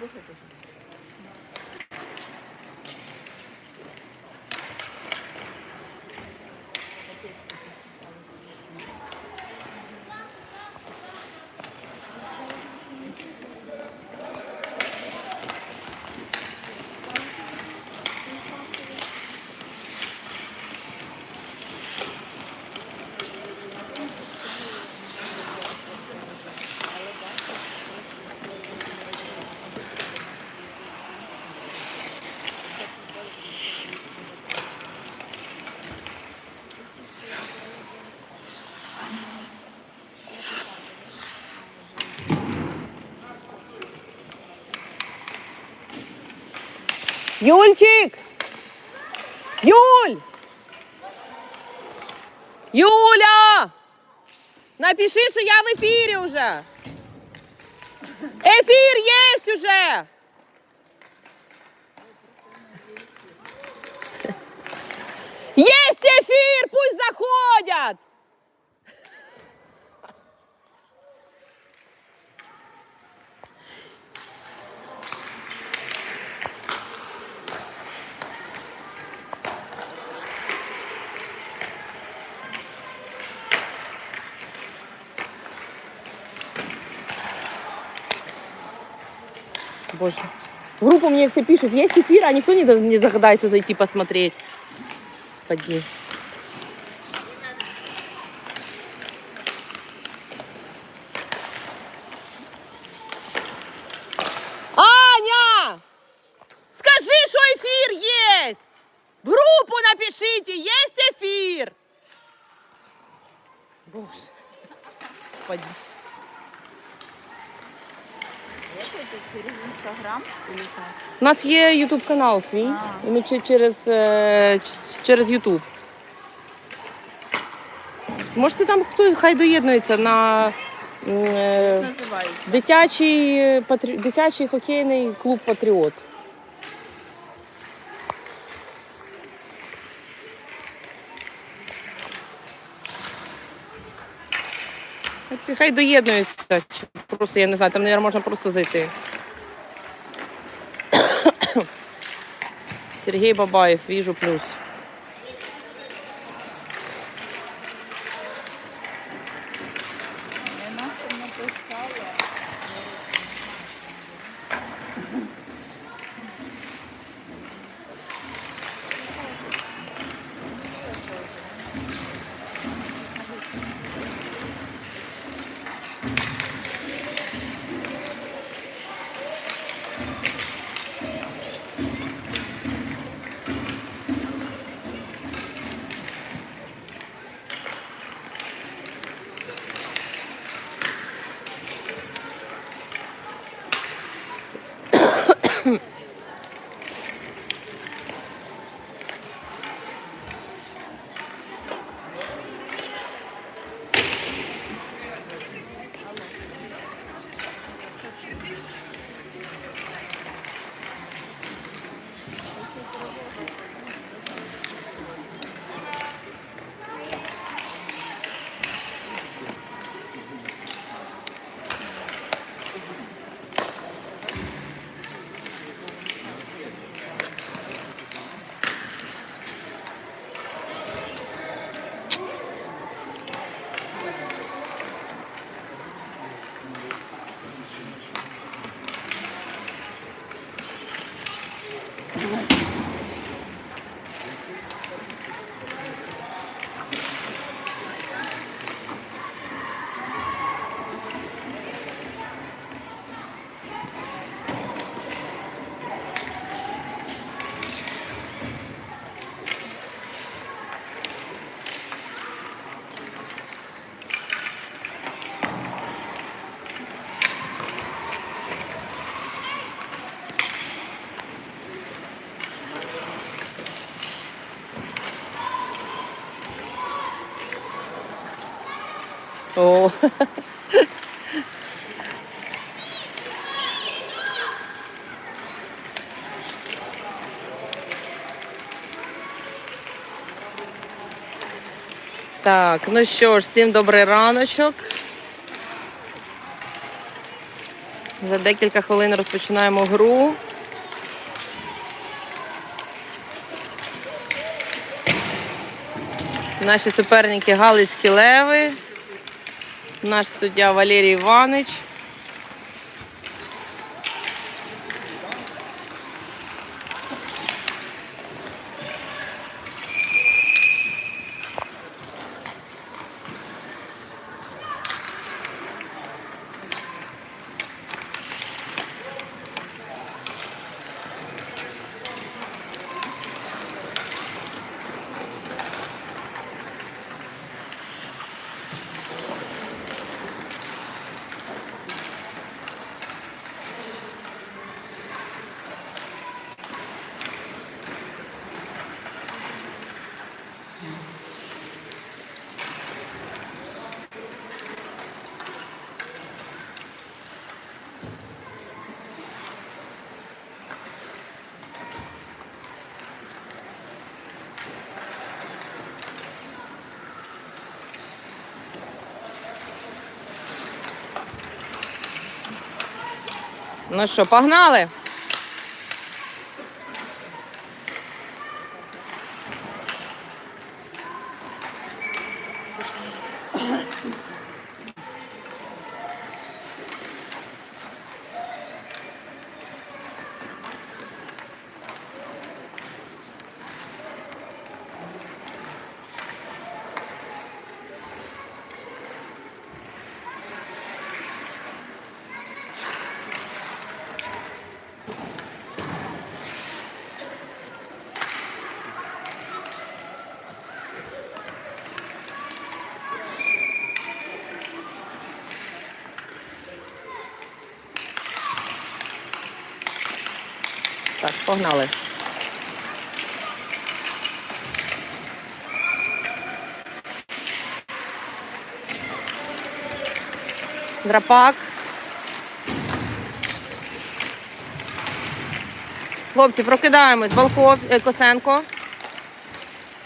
不会不是 Юльчик! Юль! Юля! Напиши, що я в ефірі вже. Ефір є уже. Есть ефір, пусть заходять. Боже. В группу мне все пишут, есть эфир, а никто не, не загадается зайти посмотреть. Господи. У нас є Ютуб канал свій, А. і ми через, е, через Ютуб. Можете там хто хай доєднується на е, дитячий, е, патрі... дитячий хокейний клуб Патріот. Хай- доєднується. Просто я не знаю, там, мабуть, можна просто зайти. Сергій Бабаєв, віжу плюс. О. Так, ну що ж, всім добрий раночок. За декілька хвилин розпочинаємо гру. Наші суперники Галицькі Леви, наш суддя Валерій Іванич. Ну що, погнали? Так, погнали. Драпак. Хлопці, прокидаємось. Волхов, е, Косенко.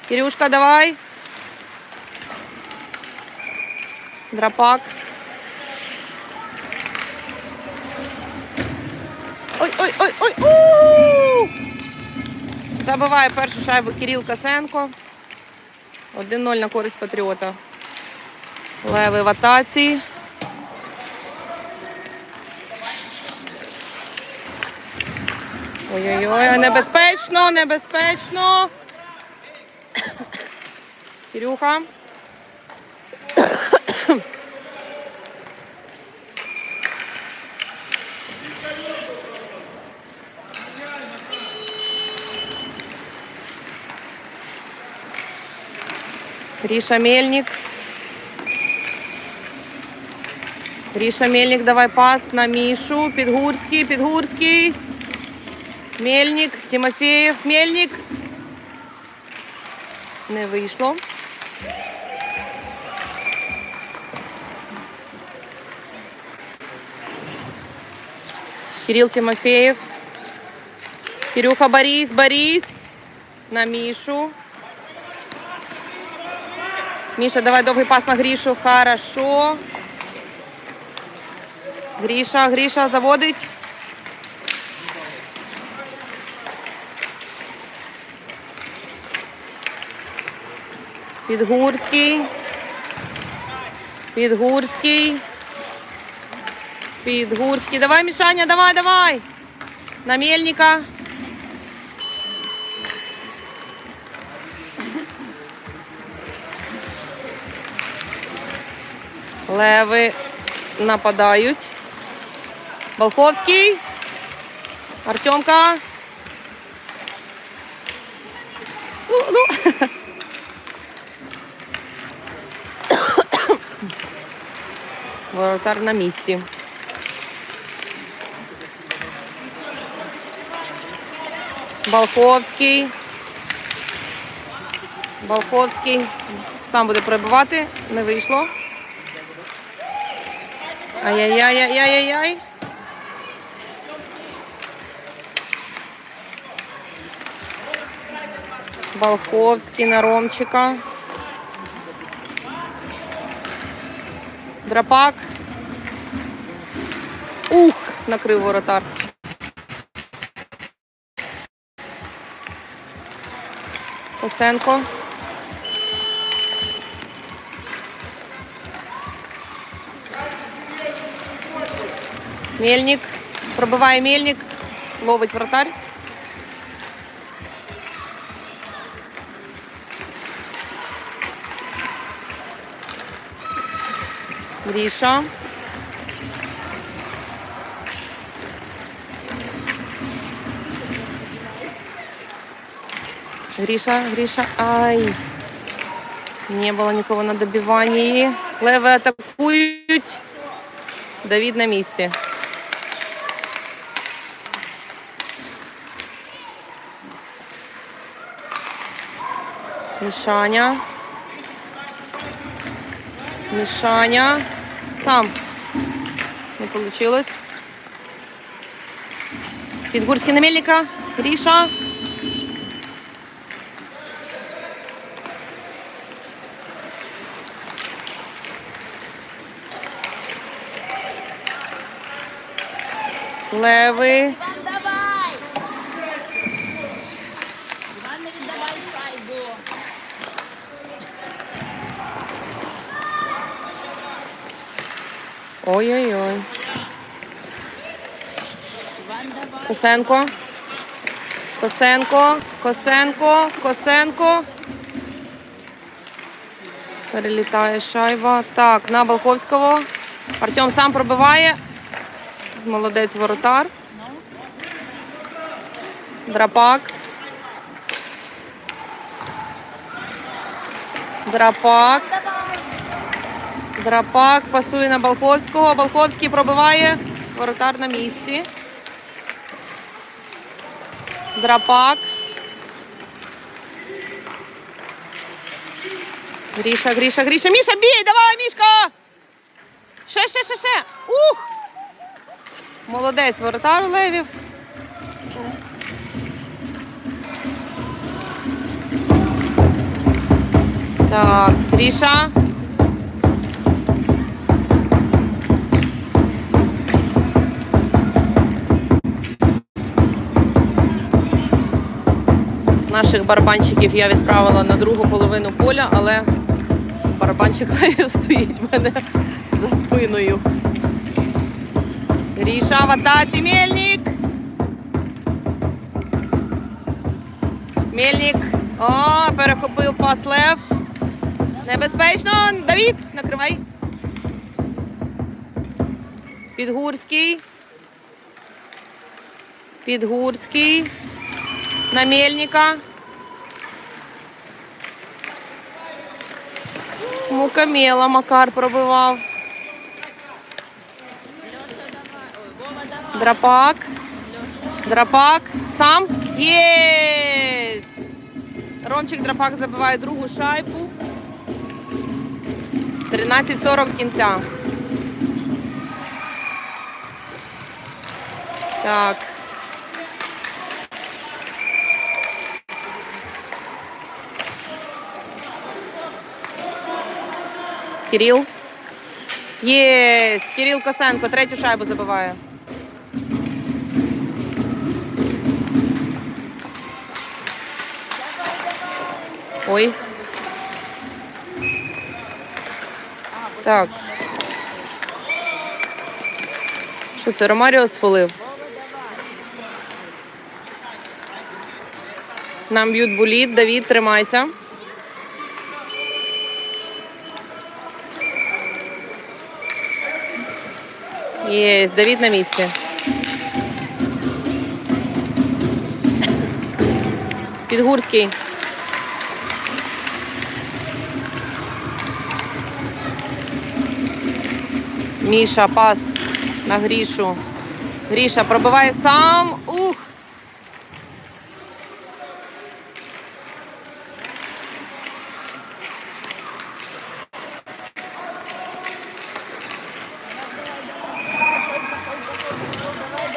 Кирюшка, давай. Драпак. Ой, ой, ой, ой. у Забиває першу шайбу Кирил Косенко. 1-0 на користь Патріота. Леви в атаці. Ой-ой-ой, небезпечно, небезпечно. Кирюха. Гриша Мельник. Гриша Мельник, давай пас на Мішу. Підгурський, Підгурський. Мельник, Тимофеєв, Мельник. Не вийшло. Кирилл Тимофеев. Кирюха Борис, Борис. На Мишу. Міша, давай довгий пас на Грішу. Хорошо. Гріша, Гріша заводить. Підгурський. Підгурський. Підгурський. Давай, Мішаня, давай, давай. На Мельника. Леви нападають. Волховський. Артемка. Ну, ну. Воротар на місці. Балховський. Балховський. Сам буде пробивати. Не вийшло. Ай-яй-яй-яй-яй-яй. Балховський на Ромчика. Драпак. Ух! накрив воротар. Косенко. Мельник. Пробиває мельник. Ловить вратарь. Гріша. Гриша, Гриша, ай. Не было никого на добивании. Леви атакують. Давід на місці. Мішаня. Мішаня. Сам. Не получилось. Підгурський на Мельника. Гріша. Леви. Іван, давай! Іван, не віддавай шайбу. Ой-ой-ой. Косенко. Косенко. Косенко. Косенко. Перелітає шайба. Так, на Балховського. Артем сам пробиває. Молодець воротар. Драпак. Драпак. Драпак пасує на Балховського. Балховський пробиває. Воротар на місці. Драпак. Гріша, Гріша, Гріша. Міша, бій! Давай, Мішка! Ще, ще, ще, ще. Ух! Молодець, воротар Левів. Так, Гріша. Наших барабанщиків я відправила на другу половину поля, але барабанщик стоїть в мене за спиною. Гріша в атаці, Мельник. Мельник. О, перехопив пас Лев. Небезпечно. Давід, накривай. Підгурський. Підгурський. На Мельника. Мукамела Макар пробивав. Драпак. Драпак. Сам. Єсть! Ромчик Драпак забиває другу шайбу. 13.40 кінця. Так. Кирил. Єсть! Кирил Косенко третю шайбу забиває. Ой. Так. Що це Ромаріо сфолив? Нам б'ють буліт. Давід, тримайся. Єсть, Давід на місці. Підгурський. Міша, пас на Грішу. Гріша пробиває сам. Ух!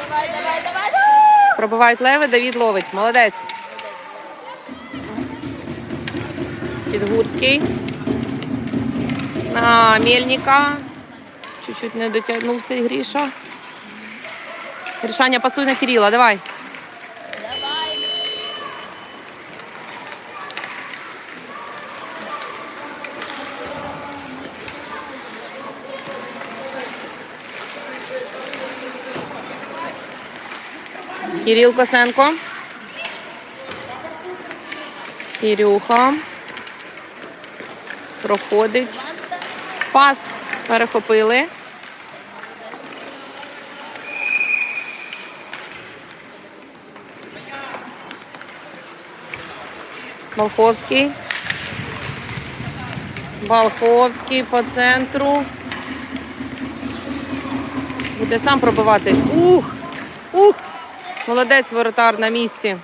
давай, давай, давай, давай. Пробивають леви, Давід ловить. Молодець. Підгурський. На Мельника. Чуть-чуть не дотягнувся Гріша. Рішання пасуй на Кирила. Давай. Кирил Косенко. Кирюха. Проходить. Пас перехопили. Волховський. Волховський по центру. Буде сам пробивати. Ух! Ух! Молодець воротар на місці.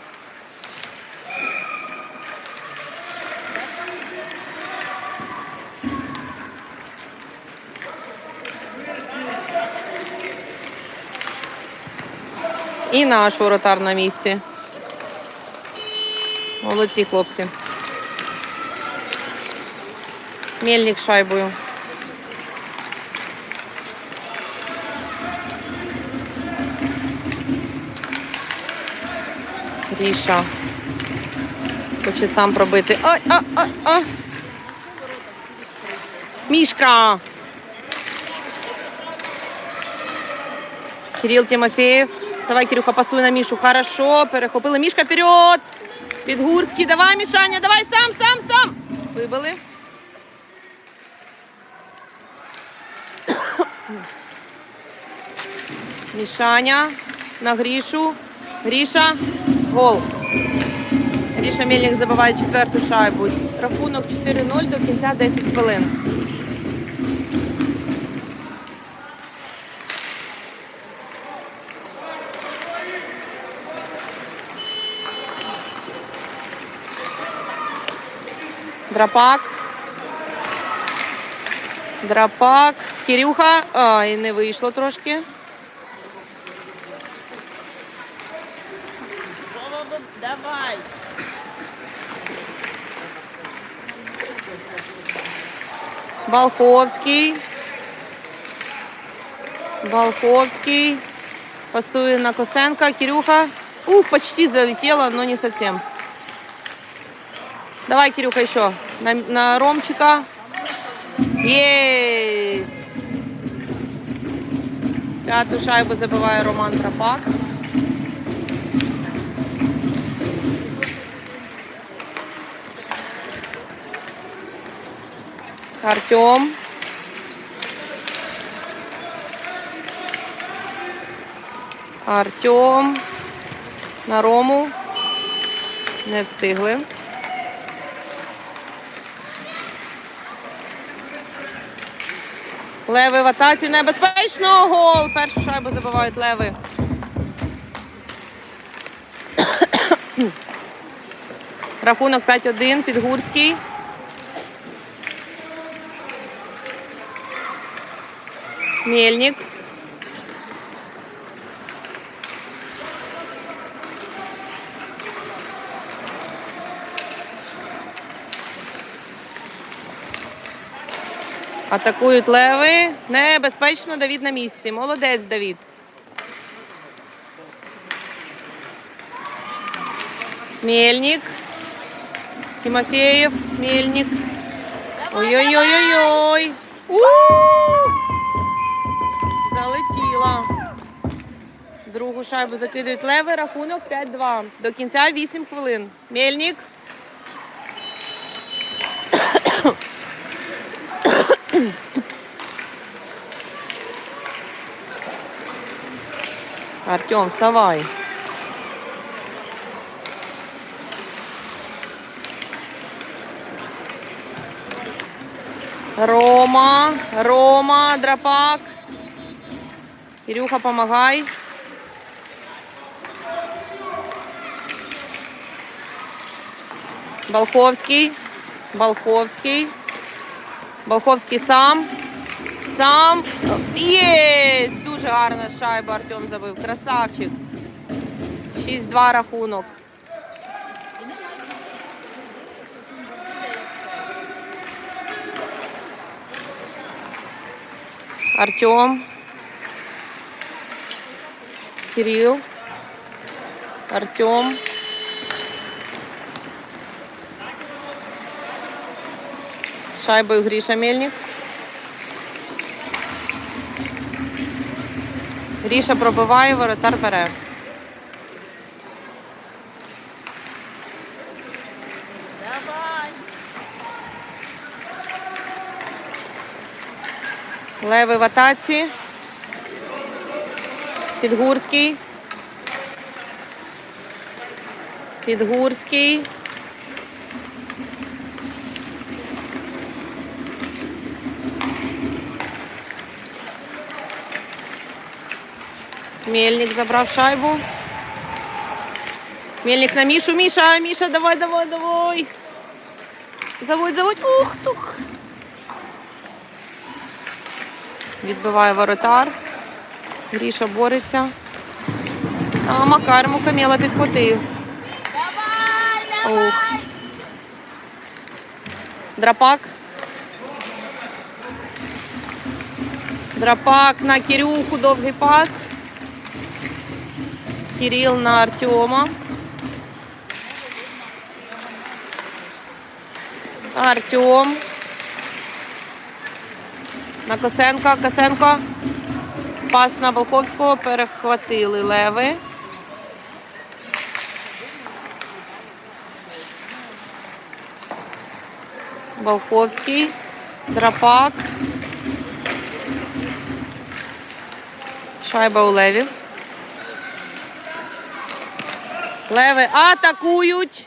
І наш воротар на місці. Молодці хлопці. Мельник шайбою. Ріша. Хоче сам пробити. Ой, а, а, а. Мішка. Кирил Тимофеєв. Давай, Кирюха, пасуй на Мішу. Хорошо. Перехопили. Мішка вперед. Підгурський. Давай, Мішаня, давай сам, сам, сам. Вибили. Мішаня на Грішу. Гріша. Гол. Гріша Мельник забиває четверту шайбу. Рахунок 4-0 до кінця 10 хвилин. Драпак. Драпак. Кирюха. Ай, не вийшло трошки. Волховський. Волховський. Пасує на Косенка. Кирюха. Ух, почти залетела, но не совсем. Давай, Кирюха, еще. На, на Ромчика. Есть. Пятую шайбу забиває Роман Драпак. Артем. Артем. На Рому. Не встигли. Леви в атаці небезпечно. Гол. Першу шайбу забивають леви. Рахунок 5-1. Підгурський. Мельник. Атакують леви. Небезпечно Давід на місці. Молодець Давід. Мельник. Тимофеєв. Мельник. Ой-ой-ой-ой-ой. У! Другу шайбу закидують леви. Рахунок 5-2. До кінця 8 хвилин. Мельник. Артем, вставай. Рома, Рома, Драпак. Кирюха, помогай. Болховський. Болховський. Болховський сам. Сам. Є! Дуже гарна шайба Артем забив. Красавчик. 6-2 рахунок. Артем. Кирил. Артем. Шайбою Гріша Мельник. Гріша пробиває, воротар бере. Левий в атаці. Підгурський. Підгурський. Мельник забрав шайбу. Мельник на Мішу. Міша, Міша, давай, давай, давай. Заводь, заводь. Ух, тух. Відбиває воротар. Гріша бореться. А Макар Мукамєла підхватив. Давай, Ух. давай. Драпак. Драпак на Кирюху, довгий пас. Кирил на Артема. Артем. На Косенка. Косенко. Пас на Волховського. Перехватили леви. Волховський. Драпак. Шайба у левів. Леви атакують.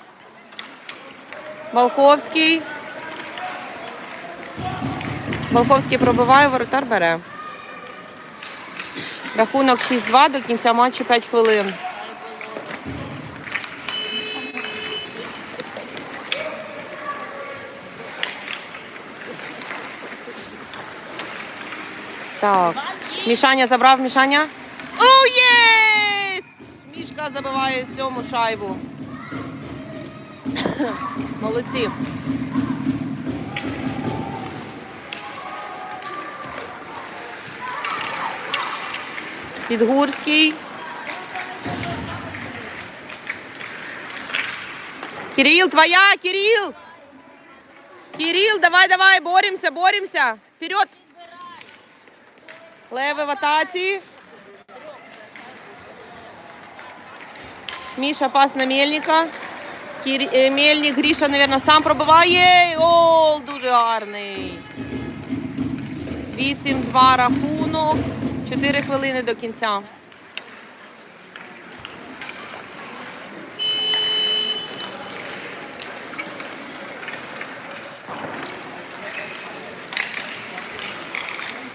Волховський. Волховський пробиває, воротар бере. Рахунок 6-2 до кінця матчу 5 хвилин. Так. Мішаня забрав Мішаня. Мішка забиває сьому шайбу. Молодці. Підгурський. Кирил, твоя, Кирил! Кирил, давай, давай, боремся, боремся. Вперед! Леви в атаці. Міша пас на Мельника. Е, Мельник Гріша, мабуть, сам пробиває. Гол, дуже гарний. 8-2 рахунок. 4 хвилини до кінця.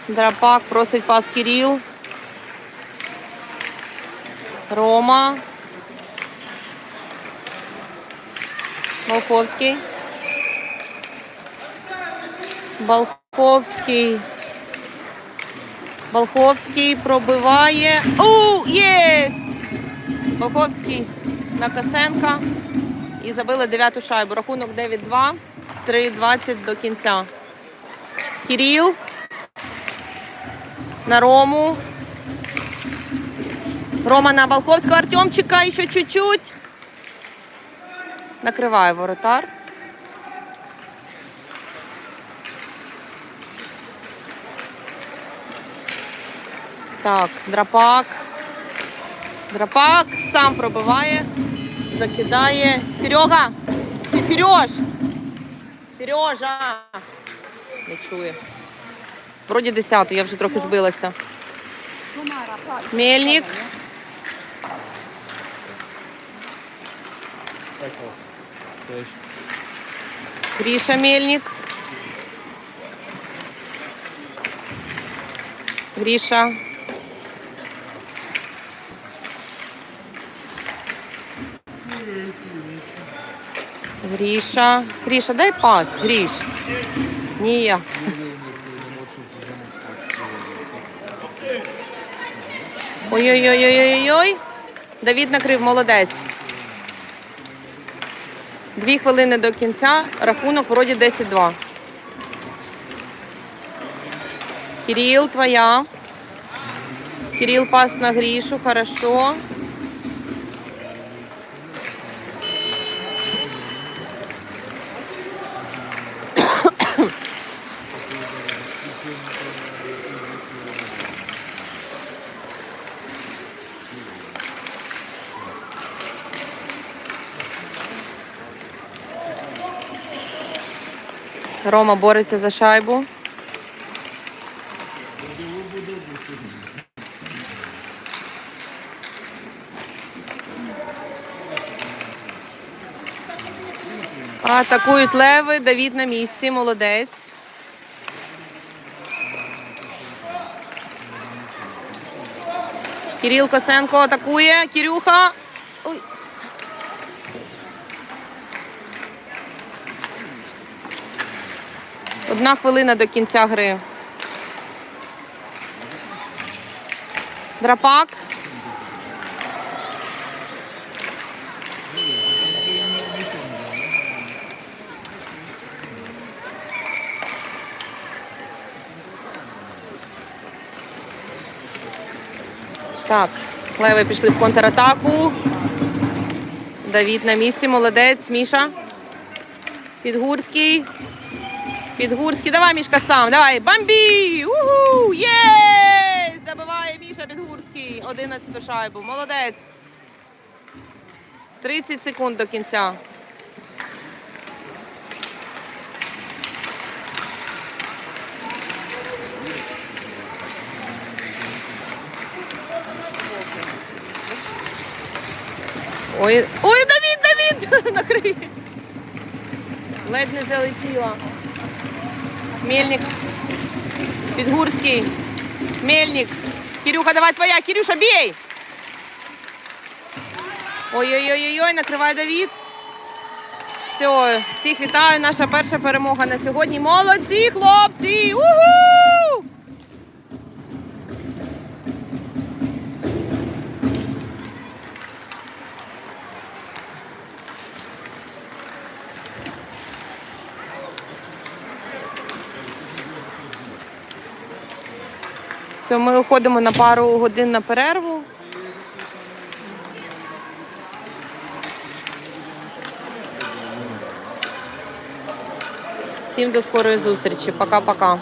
Драпак просить пас Кирил. Рома. Волховський. Болховський. Болховський пробиває. У, єс! Болховський на Косенка. І забили дев'яту шайбу. Рахунок 9-2. 3-20 до кінця. Кирил. На Рому. Рома на Волховського. Артемчика ще чуть-чуть. Накриває воротар. Так, драпак. Драпак сам пробиває, закидає. Серега! Сереж! Сережа! Не чує. Вроді 10, я вже трохи збилася. Мельник. Гріша Мельник. Гріша. Гріша. Гріша, дай пас, Гріш. Ніяк. Ой-ой-ой-ой-ой-ой. Давід накрив, молодець. Дві хвилини до кінця. Рахунок вроді 10-2. Кирил, твоя. Кирил пас на грішу, хорошо. Рома бореться за шайбу. Атакують леви. Давід на місці. Молодець. Кирил Косенко атакує. Кирюха. Ой. Одна хвилина до кінця гри. Драпак. Так, леви пішли в контратаку. Давід на місці, молодець, Міша. Підгурський. Підгурський, давай, Мішка, сам, давай, бамбі! Уху! Є! Забиває Міша Підгурський. 11 шайбу. Молодець. 30 секунд до кінця. Ой, ой, Давід, Давід! Накрий. Ледь не залетіла. Мельник. Підгурський. Мельник. Кирюха, давай твоя. Кирюша, бей! Ой-ой-ой-ой, накривай Давід. Все, всіх вітаю. Наша перша перемога на сьогодні. Молодці, хлопці! Уху! Все, ми уходимо на пару годин на перерву. Всім до скорої зустрічі. Пока-пока.